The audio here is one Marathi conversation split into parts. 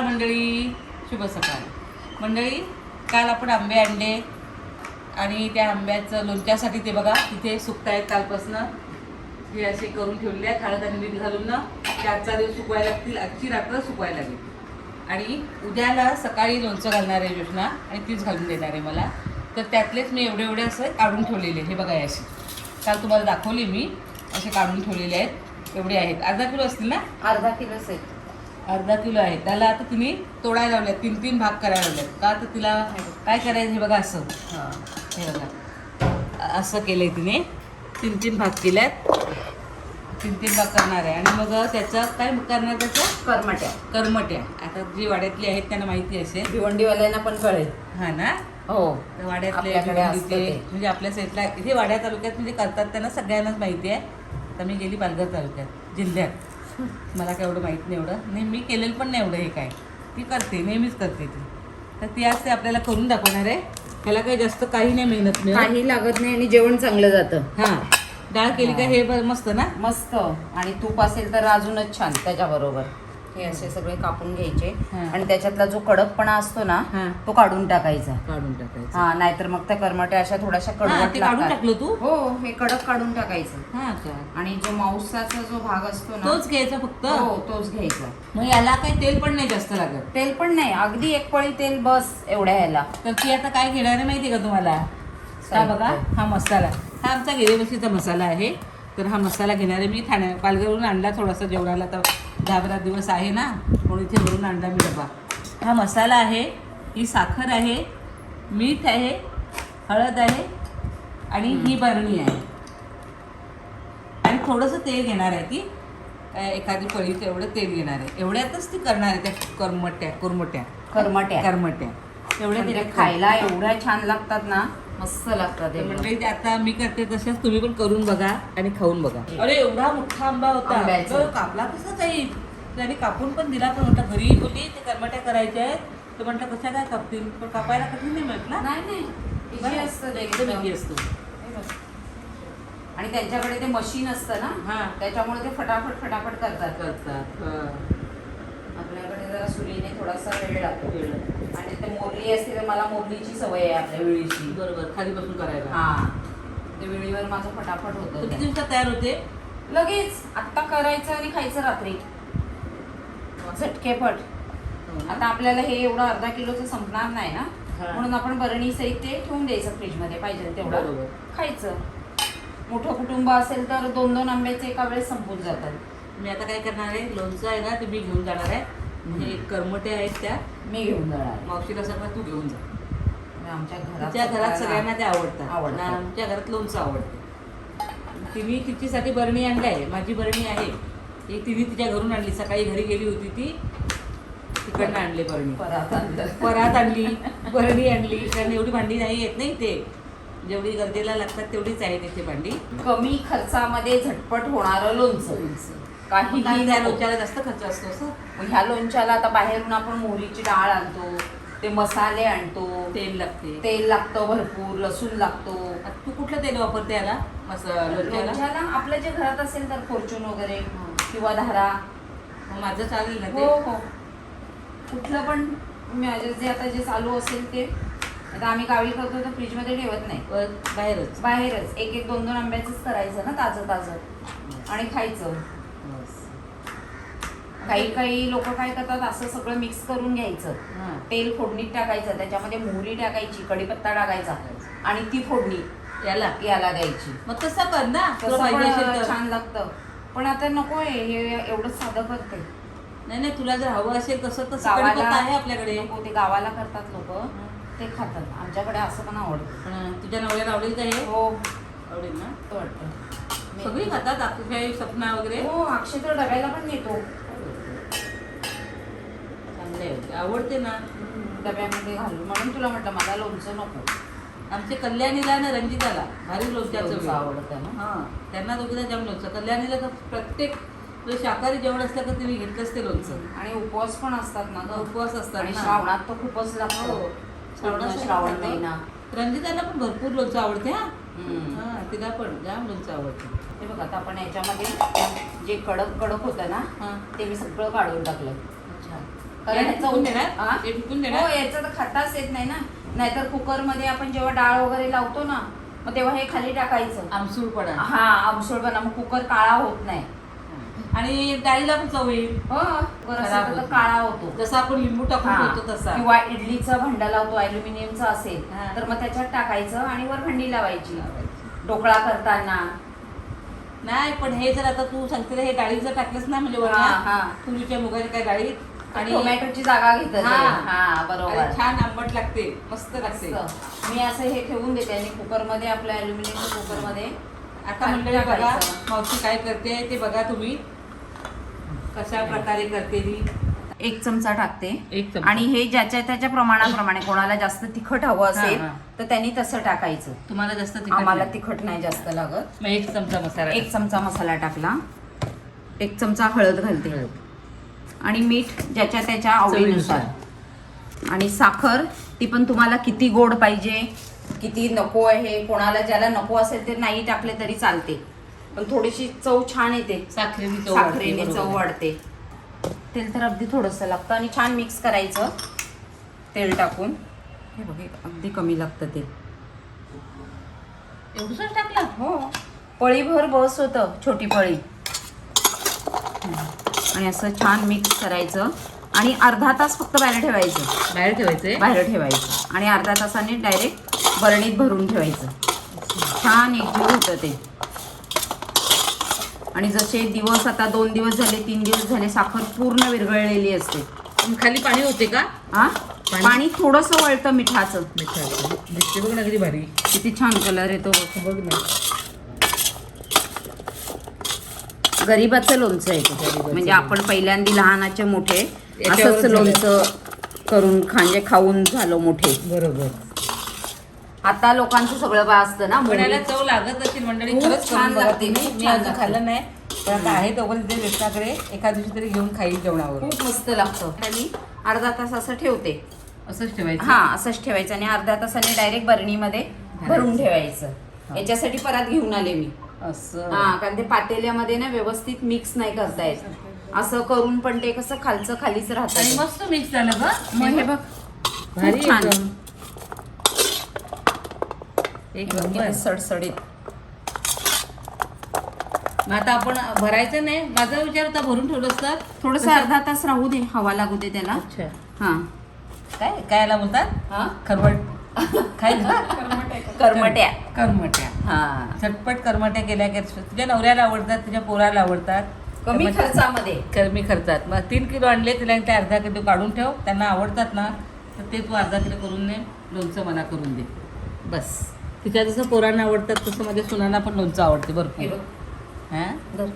सकाळ मंडळी शुभ सकाळ. मंडळी काल आपण आंबे आणले आणि त्या आंब्याचं लोणच्यासाठी ते बघा तिथे सुकतायत कालपासनं. हे असे करून ठेवले आहेत हळद आणि मीठ घालून ना ते आजचा दिवस सुकवायला लागतील आजची रात्र सुकवायला लागेल. आणि उद्याला सकाळी लोणचं घालणार आहे योजना आणि तीच घालून देणार आहे मला. तर त्यातलेच मी एवढे एवढे असं काढून ठेवलेले हे बघा अशी. काल तुम्हाला दाखवली मी असे काढून ठेवलेले आहेत एवढे आहेत. अर्धा किलो असतील ना? अर्धा किलो आहेत अर्धा किलो आहे. त्याला आता तिने तोडायला लावल्यात. तीन तीन भाग करायला लावल्यात. का तर तिला काय करायचं हे बघा असं. हे. बघा. असं केलंय तिने. तीन तीन भाग केल्यात. तीन तीन भाग करणार आहे. आणि मग त्याचं काय करणार त्याचं? करमट्या. करमट्या. आता जी वाड्यातली आहेत त्यांना माहिती असेल. भिवंडीवाल्यांना पण कळेल. हा ना? हो. वाड्यातले. म्हणजे आपल्या साईडला इथे वाड्या तालुक्यात म्हणजे करतात त्यांना सगळ्यांनाच माहिती आहे. तर मी गेली पालघर तालुक्यात जिल्ह्यात. मला काय एवढं माहीत नाही एवढं. नाही मी केलेलं पण नाही एवढं हे काय. ती करते नेहमीच करते ती. तर ती आज ते आपल्याला करून दाखवणार आहे. त्याला काही जास्त काही नाही मेहनत मिळत. काही लागत नाही आणि जेवण चांगलं जातं. हां. डाळ केली का हे. मस्त ना? मस्त. आणि तूप असेल तर अजूनच छान त्याच्याबरोबर. हे असे सगळे कापून घ्यायचे. हा. आणि त्याच्यातला जो कडकपणा असतो ना हा. तो काढून टाकायचा. काढून टाकायचं. हा नाहीतर मग त्या करमट्या अशा थोड्याशा हां, कडवट ते काढून लागतात. टाकलं तू? हो हे कडक काढून टाकायचं. हां का आणि जो मांसाचा जो भाग असतो ना तोच घ्यायचा फक्त? हो तोच घ्यायचा. मग याला काही तेल पण नाही जास्त लागत? तेल पण नाही अगदी एक पळी तेल बस एवढ्या ह्याला तर ती आता काय घेणार आहे माहिती आहे का तुम्हाला? हा. बघा हा मसाला. हा आमचा गिरेबशीचा मसाला आहे. तर हा मसाला घेणार आहे मी. ठाण्या पालघरवरून आणला थोडासा जेवणाला. तर दहा बारा दिवस आहे ना म्हणून इथे भरून आणला मी डबा. हा मसाला आहे ही साखर आहे मीठ आहे हळद आहे आणि ही बरणी आहे. आणि थोडंसं तेल घेणार आहे ती. एखादी पळी तेवढं तेल घेणार आहे. एवढ्यातच ती करणार आहे त्या करमट्या कुरमट्या. करमट्या. करमट्या. एवढ्या म्हणजे त्याच्यात खायला एवढ्या छान लागतात ना मस्त लागतात ते आता मी करते तशाच तुम्ही पण करून बघा आणि खाऊन बघा. अरे एवढा मोठा आंबा होता. आंब्याचा. कापला कसा जाईल त्याने कापून पण दिला पण म्हटलं घरी बोलली ते करमट्या करायच्या आहेत. तर म्हटलं कशा काय कापतील? पण कापायला कठीण नाही ना नाही नाही. असतं ते एकदम एकदम. easy असतो. हे बघ. आणि त्यांच्याकडे ते मशीन असतं ना हा. त्याच्यामुळे ते फटाफट फटाफट करतात. करतात हा. आपल्याकडे जरा सुरीने थोडासा वेळ लागतो. वेळ. आणि ते मोरली असते तर मला मोरलीची सवय आहे आपल्या वेळीची. बरोबर खाली बसून करायला. हा. ते वेळीवर माझं फटाफट तर किती होतं दिवसात तयार होते? लगेच. आत्ता करायचं आणि खायचं रात्री. झटकेपट. आता आपल्याला हे एवढं अर्धा किलोचं संपणार नाही ना? हा. म्हणून आपण बरणी सहित ते ठेवून द्यायचं फ्रीजमध्ये पाहिजे तेवढं. खायचं. मोठं कुटुंब असेल तर दोन दोन आंब्याचे एका वेळेस संपून जातात. मी आता काय करणार आहे? लोणचं आहे ना ते मी घेऊन जाणार आहे. हे करमटे आहेत त्या मी घेऊन जाणार. मावशीला सगळं तू घेऊन जा. म्हणजे आमच्या घरात घरात सगळ्यांना ते आवडतात आवडतं. आणि आमच्या घरात लोणचं आवडतं. तिने तिच्यासाठी बरणी आणली आहे. माझी बरणी आहे. ती तिने तिच्या घरून आणली. सकाळी घरी गेली होती ती. तिकडनं आणली बरणी. परत आणलं. परात आणली. बरणी आणली. कारण एवढी भांडी नाही येत नाही ते. जेवढी गरजेला लागतात तेवढीच आहे तिथे भांडी. कमी खर्चामध्ये झटपट होणारं लोणचं. काही काही त्या लोणच्याला जास्त खर्च असतो असं. ह्या लोणच्याला आता बाहेरून आपण मोहरीची डाळ आणतो ते मसाले आणतो तेल लागते. तेल लागतं भरपूर लसूण लागतो. आता तू कुठलं तेल वापरते याला? मसा लोणच्याला? लोणच्याला आपल्या जे घरात असेल तर फॉर्च्यून वगैरे किंवा धारा. मग माझं चालेल ना हो ते? हो कुठलं पण माझे जे आता जे चालू असेल ते. आता आम्ही गावी करतो तर फ्रीजमध्ये ठेवत नाही. बाहेरच. बाहेरच. एक एक दोन दोन आंब्याचंच करायचं ना ताजं ताजं. आणि खायचं. काही काही लोक काय करतात असं सगळं मिक्स करून घ्यायचं. तेल फोडणीत टाकायचं त्याच्यामध्ये मोहरी टाकायची कढीपत्ता टाकायचा आणि ती फोडणी याला? याला द्यायची. मग तसं कर ना तसं पण छान लागतं. पण आता नको आहे हे एवढं साधं करते. नाही नाही तुला जर हवं असेल तसं तर गावाला आहे आपल्याकडे. ते गावाला करतात लोक. ते खातात. आमच्याकडे असं पण आवडतं. पण तुझ्या नवऱ्याला आवडेल का हे? हो. आवडेल ना? वाटतं सगळी खातात अक्षय सपना वगैरे? हो अक्षय तर डब्याला पण नेतो आवडते ना डब्यामध्ये घालून. म्हणून तुला म्हटलं मला लोणचं नको. आमच्या कल्याणीला ना रंजिताला भारी लोणच्याचं. आवडतं. ना हां त्यांना दोघीला जाम लोणचं. कल्याणीला तर प्रत्येक जो शाकाहारी जेवण असलं का तिने घेतलंच ते लोणचं. आणि उपवास पण असतात ना ग. उपवास असतात आणि. श्रावणात तर खूपच हो. लागतो श्रावणात पूर्ण श्रावण महिना. रंजिताला पण भरपूर लोणचं आवडते हा. हां तिला पण जाम लोणचं आवडतं. हे बघ आता आपण याच्यामध्ये जे कडक कडक होतं ना हां. ते मी सगळं काढून टाकलं. कारण हे देणार? हा? हे? हो? याचं तर खाताच येत नाही ना. नाहीतर कुकरमध्ये आपण जेव्हा डाळ वगैरे लावतो ना मग तेव्हा हे खाली टाकायचं. आमसूळपणा हा आमसूळपणा मग कुकर काळा होत नाही. आणि डाळीला पण चव येईल. हो होत काळा होतो. जसं आपण लिंबू टाकून हा. ठेवतो तसा. किंवा इडलीचं भांडं लावतो अल्युमिनियमचं असेल. तर मग त्याच्यात टाकायचं आणि वर भांडी लावायची. ढोकळा करताना. नाही पण हे जर आता तू सांगते हे डाळी जर टाकलंस ना म्हणजे तुरीच्या मुगाच्या काय डाळी आणि टोमॅटोची जागा घेतात ते. हा. हा बरोबर छान आंबट लागते मस्त लागते. मी असं हे ठेवून देते आणि कुकरमध्ये आपल्या अल्युमिनियमच्या कुकरमध्ये आता मंडळी बघा. मावशी काय करते ते बघा तुम्ही कशा प्रकारे करते ती एक चमचा टाकते एक. आणि हे ज्याच्या त्याच्या प्रमाणाप्रमाणे कोणाला जास्त तिखट हवं असेल. तर त्यांनी तसं टाकायचं तुम्हाला जास्त तिखट आम्हाला. तिखट नाही जास्त लागत एक चमचा मसाला एक चमचा मसाला टाकला एक चमचा हळद घालते टाक. आणि मीठ ज्याच्या त्याच्या आवडीनुसार. आणि साखर ती पण तुम्हाला किती गोड पाहिजे किती नको आहे कोणाला ज्याला नको असेल ते नाही टाकले तरी चालते. पण थोडीशी चव छान येते. साखरेने चव वाढते, तेल तर अगदी थोडंसं लागतं आणि छान मिक्स करायचं. तेल टाकून. हे बघ अगदी कमी लागतं तेल. एवढंच टाकलं? हो. पळीभर बस होतं छोटी पळी. आणि असं छान मिक्स करायचं. आणि अर्धा तास फक्त बाहेर ठेवायचं. बाहेर ठेवायचंय? बाहेर ठेवायचं. आणि अर्धा तासाने डायरेक्ट बरणीत भरून ठेवायचं. छान एकजीव होतं ते. आणि जसे दिवस आता दोन दिवस झाले तीन दिवस झाले साखर पूर्ण विरघळलेली असते. खाली पाणी होते का? हा पाणी? थोडंसं वळतं मिठाचं. मिठाचं. दिसते बघ ना किती भारी. किती छान कलर येतो बघ. बघ ना. गरीबाचं लोणचं आहे ते. म्हणजे आपण पहिल्यांदा लहानाचे मोठे असंच. लोणचं करून खांजे खाऊन झालो मोठे. बरोबर. आता लोकांचं सगळं बा असतं ना पण याला मोहरी. चव लागत असेल मंडळी खरंच छान लागते, मी अजून. खाल्लं नाही पण आता आहे तोपर्यंत ते रेस्टाकडे एका दिवशी तरी घेऊन खाईल जेवणावर खूप मस्त लागतं. आणि अर्धा तास असं ठेवते. असंच ठेवायचं. हा असंच ठेवायचं. आणि अर्ध्या तासाने डायरेक्ट बरणीमध्ये भरून ठेवायचं. याच्यासाठी परत घेऊन आले मी. असं. हा कारण ते पातेल्यामध्ये ना व्यवस्थित मिक्स नाही करता येत. असं करून पण ते कसं खालचं खालीच आणि राहतं मस्त मिक्स झालं ग मग हे बघ. भारी खूप छान. एकदम. एक नंबर. सडसडीत. मग आता आपण भरायचं नाही. माझा विचार होता भरून ठेवलं असतं थोडस अर्धा तास राहू दे. हवा लागू दे त्याला. अच्छा. हा. काय? काय याला बोलतात? हा? खरवट काय करमट्या करमट्या हा. झटपट करमट्या केल्या की तुझ्या नवऱ्याला आवडतात तुझ्या पोराला आवडतात. कमी खर्चामध्ये. कमी खर्चात. मग तीन किलो आणले तिला ते अर्धा किलो काढून ठेव. त्यांना आवडतात ना तर ते तू अर्धा किलो करून ने लोणचं मला करून दे. बस. तिच्या जसं पोरांना आवडतात तसं माझ्या सुनांना पण लोणचं आवडते हे भरपूर. हां? धर.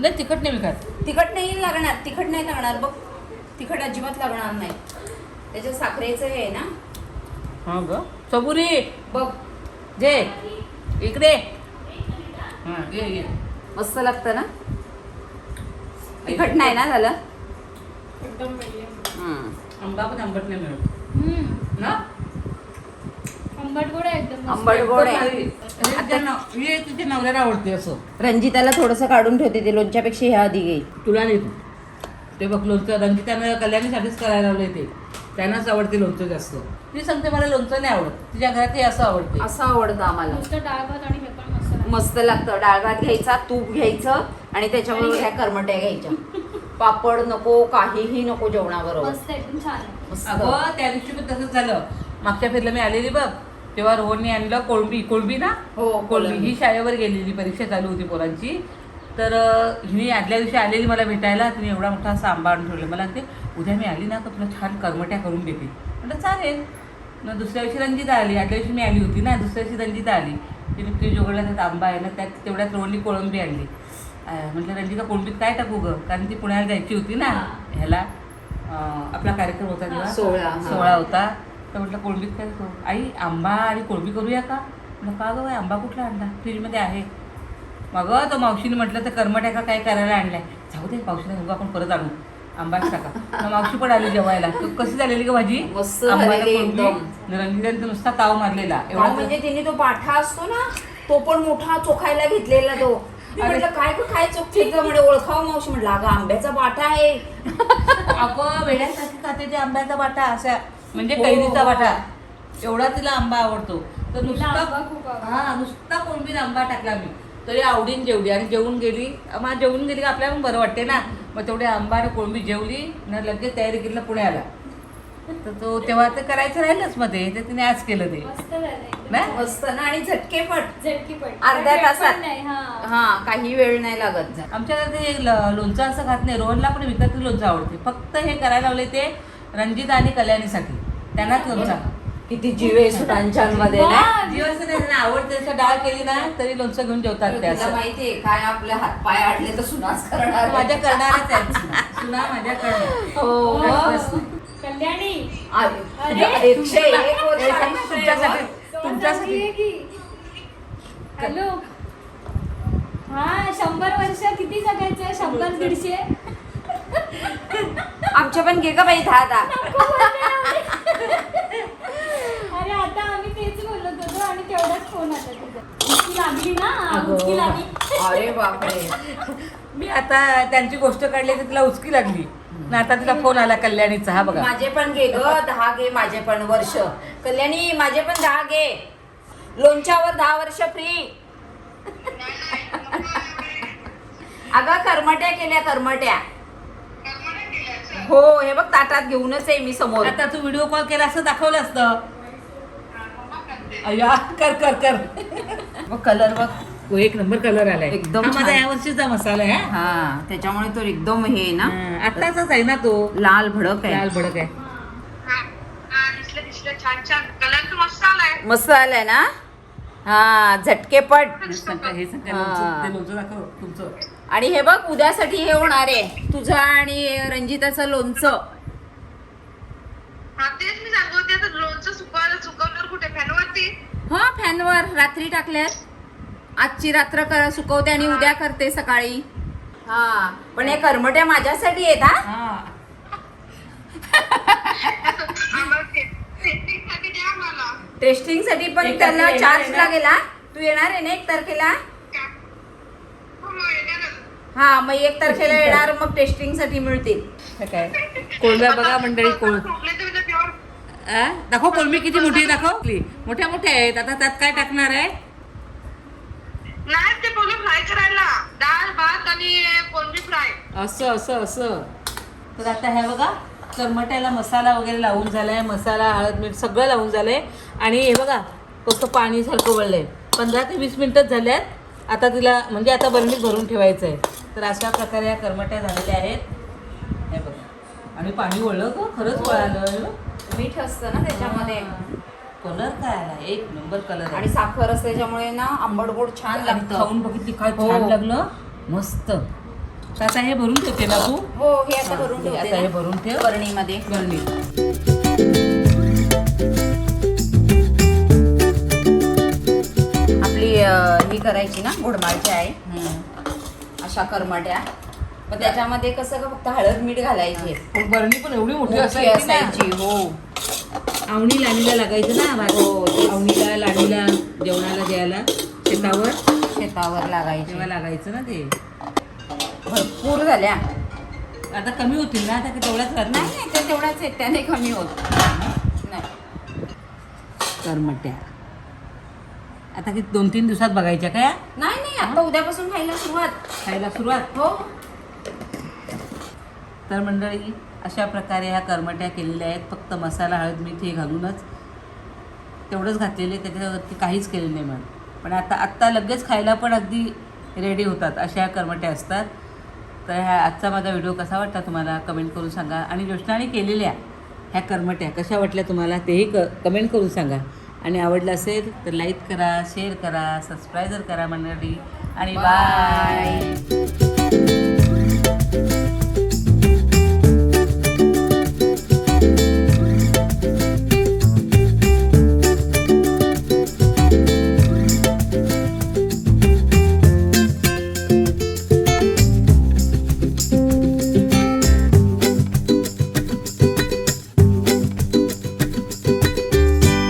नाही तिखट नाही विकत तिखट नाही लागणार तिखट नाही लागणार बघ. तिखट अजिबात लागणार नाही. त्याच्या साखरेचं हे आहे ना? हां ग. सबुरी. बघ. जे. इकडे. हां ये ये. मस्त लागतं ना? तिखट नाही ना झालं? एकदम medium. हं. आंबा पण आंबट नाही मिळत. ना? आंबट गोड आहे एकदम मस्त. आंबट गोड आहे. हे तिच्या नव- तिच्या नवऱ्याला आवडते असं. रंजिताला थोडंसं काढून ठेवते ते लोणच्यापेक्षा ह्या आधी घेईल तुला नाही तू. ते बघ लोणचं रंजितानं कल्याणीसाठीच करायला लावलंय ते. त्यांनाच आवडते लोणचं जास्त. ती सांगते मला लोणचं नाही आवडत. तिच्या घरात हे असं आवडते. असं आवडतं आम्हाला. नुसतं डाळ भात आणि हे पण मस्त लागतं. मस्त लागतं. डाळ भात घ्यायचा तूप घ्यायचं आणि त्याच्याबरोबर ह्या करमट्या घ्यायच्या. पापड नको काहीही नको जेवणाबरोबर. मस्त एकदम छान आहे. मस्त. अगं त्या दिवशी पण तसंच झालं. मागच्या फिरला मी आलेली बघ तेव्हा रोहनने आणलं कोळंबी. कोळंबी ना? हो कोळंबी. ही शाळेवर गेलेली परीक्षा चालू होती पोरांची. तर अं, हिने आदल्या दिवशी आलेली मला भेटायला. तिने एवढा मोठा असा आंबा आणून ठेवला. मला ते उद्या मी आली ना तर तुला छान करमट्या करून देते. म्हटलं चालेल. मग दुसऱ्या दिवशी रंजिता आली. आदल्या दिवशी मी आली होती ना दुसऱ्या दिवशी रंजिता आली. तिने तुझी जोगडला त्यात आंबा आहे ना त्यात तेवढ्यात रोहननी कोळंबी आणली. म्हटलं रंजिता कोळंबीत काय टाकू गं? कारण ती पुण्याला जायची होती ना ह्याला. आपला कार्यक्रम होता तेव्हा. सोहळा. सोहळा होता. तर म्हटलं कोळंबीत काय करू? आई आंबा आणि कोळंबी करूया का? म्हटलं का गं आंबा कुठला आणला? फ्रीजमध्ये आहे. मग तो मावशीने म्हटलं तर कर्मट्या का काय करायला आणलाय? जाऊ दे मावशीने आपण परत आणू. आंबाच टाका मग मावशी पण आली जेवायला. तू कशी झालेली का भाजी? मस्त आंबा झालेली. एकदम. नुसता ताव मारलेला. एवढा म्हणजे तिने तो पाठा असतो ना तो पण मोठा चोखायला घेतलेला तो. म्हटलं काय काय चोखते का म्हणजे ओळखावं मावशी. म्हटलं अगं आंब्याचा पाठा आहे. अगं वेड्यासारखी खाते ते आंब्याचा वाटा असा. म्हणजे कैरीचा वाटा एवढा तिला आंबा आवडतो. तर नुसता आंबा. हा नुसता कोणबीर आंबा टाकला मी. तरी आवडीन जेवली. आणि जेवून गेली. मग जेवून गेली का आपल्याला बरं वाटते ना. मग तेवढे आंबा आणि कोळंबी जेवली ना लगेच तयारी केली ना पुण्याला. तर तो तेव्हा ते करायचं राहिलंच मध्ये ते. तिने आज केलं ते. मस्त. नाही? ना? आणि झटकेपट झटकी पट अर्ध्या तासात. हा. हा काही वेळ नाही लागत. आमच्या ते ल- लोणचं असं खात नाही. रोहनला पण विकत लोणचं आवडते. फक्त हे करायला लावले ते रंजिता आणि कल्याणीसाठी. त्यांनाच लोणचं. किती जीव आहे सुटांच्यामध्ये ना नाही? त्यांना आवडते तसं डाळ केली ना तरी लोणचं घेऊन जेवतात ते तुला असं. माहितीये काय आपले हात पाय आडले तर सुनाच करणार माझ्या करणारच आहेत. सुना माझ्या करणार हो हो. कल्याणी. अरे, अरे, एकशे एक वर्ष हे आहे तुमच्यासाठी हॅलो. हा शंभर वर्ष किती जगायचं? शंभर दीडशे? आमच्या पण घे का बाई दहा दहा. अरे आता आम्ही तेच बोलत होतो आणि तेवढाच फोन आला तुझा. उचकी लागली ना? अगं. उचकी लागली. अरे बापरे. मी आता त्यांची गोष्ट काढली तर तिला उचकी लागली. ना आता तिला फोन आला कल्याणीचा हा बघा. माझे पण घे ग दहा घे माझे पण वर्ष. कल्याणी माझे पण दहा घे. लोणच्यावर दहा वर्ष फ्री अगं करमट्या केल्या करमट्या. हो हे बघ ताटात घेऊनच आहे मी समोर. आता तू व्हिडिओ कॉल केला असं दाखवलं असतं. अय्या कर कर कर. बघ कलर बघ. तो एक नंबर कलर आलाय. एकदम हा माझा छान. या वर्षीचा मसाला आहे हा. त्याच्यामुळे तो एकदम हे आहे ना. हा, आत्ताचाच आहे ना तो. लाल भडक लाल आहे. भडक आहे दिसलं दिसलं छान छान. कलर तर मस्त आलाय. मस्त आलाय ना? हा झटकेपट हे सांग हे सांग हा. लोणचं ते लोणचं दाखव तुमचं. आणि हे बघ उद्यासाठी हे होणार आहे. तुझं आणि रंजिताचं लोणचं. हा तेच मी सांगू होते आता लोणचं सुकवायला सुकवणार कुठे फॅनवरती हा फॅनवर रात्री टाकल्यात. आजची रात्र कर सुकवते आणि उद्या करते सकाळी. हा. पण हे करमट्या माझ्यासाठी आहेत हा? टेस्टिंगसाठी पण त्यांना चार्ज? लागेल तू येणार आहे ना एक तारखेला? हो मग एक तारखेला येणार मग टेस्टिंगसाठी मिळतील काय? कोळंब्या बघा मंडळी कोळ झोपले तर उद्या प्युअर आ? दाखव कोळंबी किती मोठी आहे दाखव. मोठ्या मोठ्या आहेत. आता त्यात काय टाकणार आहे? नाही ते बोलू फ्राय करायला. डाळ भात आणि कोलंबी फ्राय. असं असं असं. तर आता ह्या बघा करमट्याला मसाला वगैरे लावून झालाय. मसाला हळद मीठ सगळं लावून झालंय. आणि हे बघा कसं पाणी सारखं वळलंय. पंधरा ते वीस मिनिटच झाल्यात. आता तिला म्हणजे आता बरणीत भरून ठेवायचं आहे तर अशा प्रकारे या करमट्या झालेल्या आहेत. हे आणि पाणी वळलं का खरंच वळालं मीठ असतं ना त्याच्यामध्ये. कलर काय आला? एक नंबर कलर आणि साखर असते त्याच्यामुळे ना आंबट गोड छान लागतं. खाऊन बघितली काय हो. छान लागलं? मस्त. आता हे भरून ठेवते ना तू? हो हे आता भरून ठेवते आता हे. भरून ठेव. बरणीमध्ये. आपली ही करायची ना घोडमाळची आहे. अशा करमट्या. पण त्याच्यामध्ये कसं का फक्त हळद मीठ घालायचे. पण बरणी पण एवढी मोठी मोठी असायची ना. असायची हो. आवणी लाणीला लागायचं ना भात. हो, तेच. आवणीला लाणीला जेवणाला द्यायला शेतावर? शेतावर लागायचे. तेव्हा लागायचं ना ते. भरपूर झाल्या. आता कमी होतील ना? आता की तेवढ्याच राहत नाही नाही ते तेवढाच आहे त्याने कमी होत. नाही. करमट्या. आता की दोन तीन दिवसात बघायच्या काय? नाही नाही आता उद्यापासून खायला सुरुवात. खायला सुरुवात? हो. तर मंडळी अशा प्रकारे ह्या करमट्या केलेल्या आहेत. फक्त मसाला हळद मीठ हे घालूनच तेवढंच घातलेले त्याच्यावरती काहीच केलेलं नाही मग पण आता आत्ता लगेच खायला पण अगदी रेडी होतात अशा ह्या करमट्या असतात. तर ह्या आजचा माझा व्हिडिओ कसा वाटला तुम्हाला? कमेंट करून सांगा. आणि ज्योष्णाने केलेल्या ह्या करमट्या कशा वाटल्या तुम्हाला तेही क कमेंट करून सांगा. आणि आवडलं असेल तर लाईक करा शेअर करा सबस्क्राईबर करा मंडळी. आणि बाय